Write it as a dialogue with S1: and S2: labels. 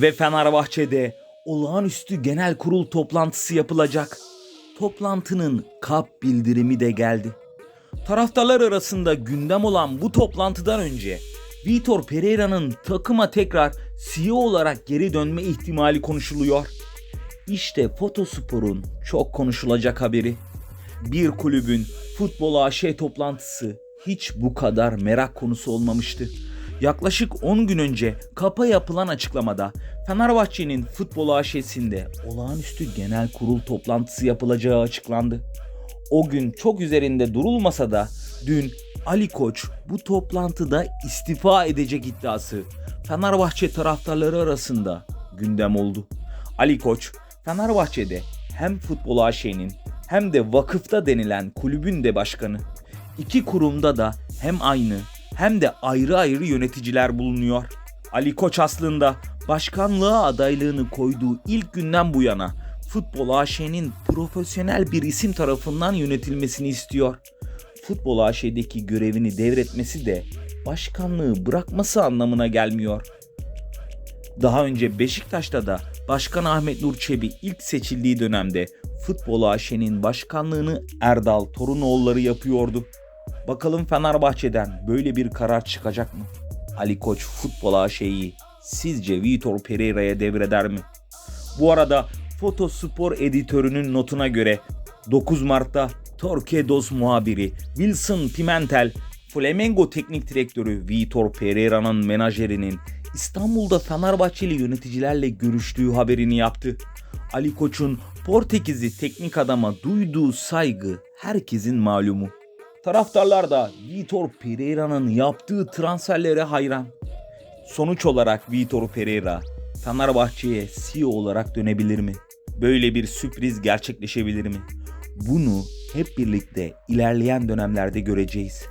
S1: Ve Fenerbahçe'de olağanüstü genel kurul toplantısı yapılacak. Toplantının kap bildirimi de geldi. Taraftarlar arasında gündem olan bu toplantıdan önce Vitor Pereira'nın takıma tekrar CEO olarak geri dönme ihtimali konuşuluyor. İşte Fotospor'un çok konuşulacak haberi. Bir kulübün futbol AŞ toplantısı hiç bu kadar merak konusu olmamıştı. Yaklaşık 10 gün önce kapa yapılan açıklamada Fenerbahçe'nin futbol AŞ'sinde olağanüstü genel kurul toplantısı yapılacağı açıklandı. O gün çok üzerinde durulmasa da dün Ali Koç bu toplantıda istifa edecek iddiası Fenerbahçe taraftarları arasında gündem oldu. Ali Koç Fenerbahçe'de hem futbol AŞ'nin hem de vakıfta denilen kulübün de başkanı. İki kurumda da hem aynı hem de ayrı ayrı yöneticiler bulunuyor. Ali Koç aslında başkanlığa adaylığını koyduğu ilk günden bu yana Futbol AŞ'nin profesyonel bir isim tarafından yönetilmesini istiyor. Futbol AŞ'deki görevini devretmesi de başkanlığı bırakması anlamına gelmiyor. Daha önce Beşiktaş'ta da Başkan Ahmet Nur Çebi ilk seçildiği dönemde Futbol AŞ'nin başkanlığını Erdal Torunoğulları yapıyordu. Bakalım Fenerbahçe'den böyle bir karar çıkacak mı? Ali Koç Futbol AŞ'yi sizce Vitor Pereira'ya devreder mi? Bu arada Fotospor editörünün notuna göre 9 Mart'ta Torquedos muhabiri Wilson Pimentel, Flamengo teknik direktörü Vitor Pereira'nın menajerinin İstanbul'da Fenerbahçeli yöneticilerle görüştüğü haberini yaptı. Ali Koç'un Portekizli teknik adama duyduğu saygı herkesin malumu. Taraftarlar da Vitor Pereira'nın yaptığı transferlere hayran. Sonuç olarak Vitor Pereira Fenerbahçe'ye CEO olarak dönebilir mi? Böyle bir sürpriz gerçekleşebilir mi? Bunu hep birlikte ilerleyen dönemlerde göreceğiz.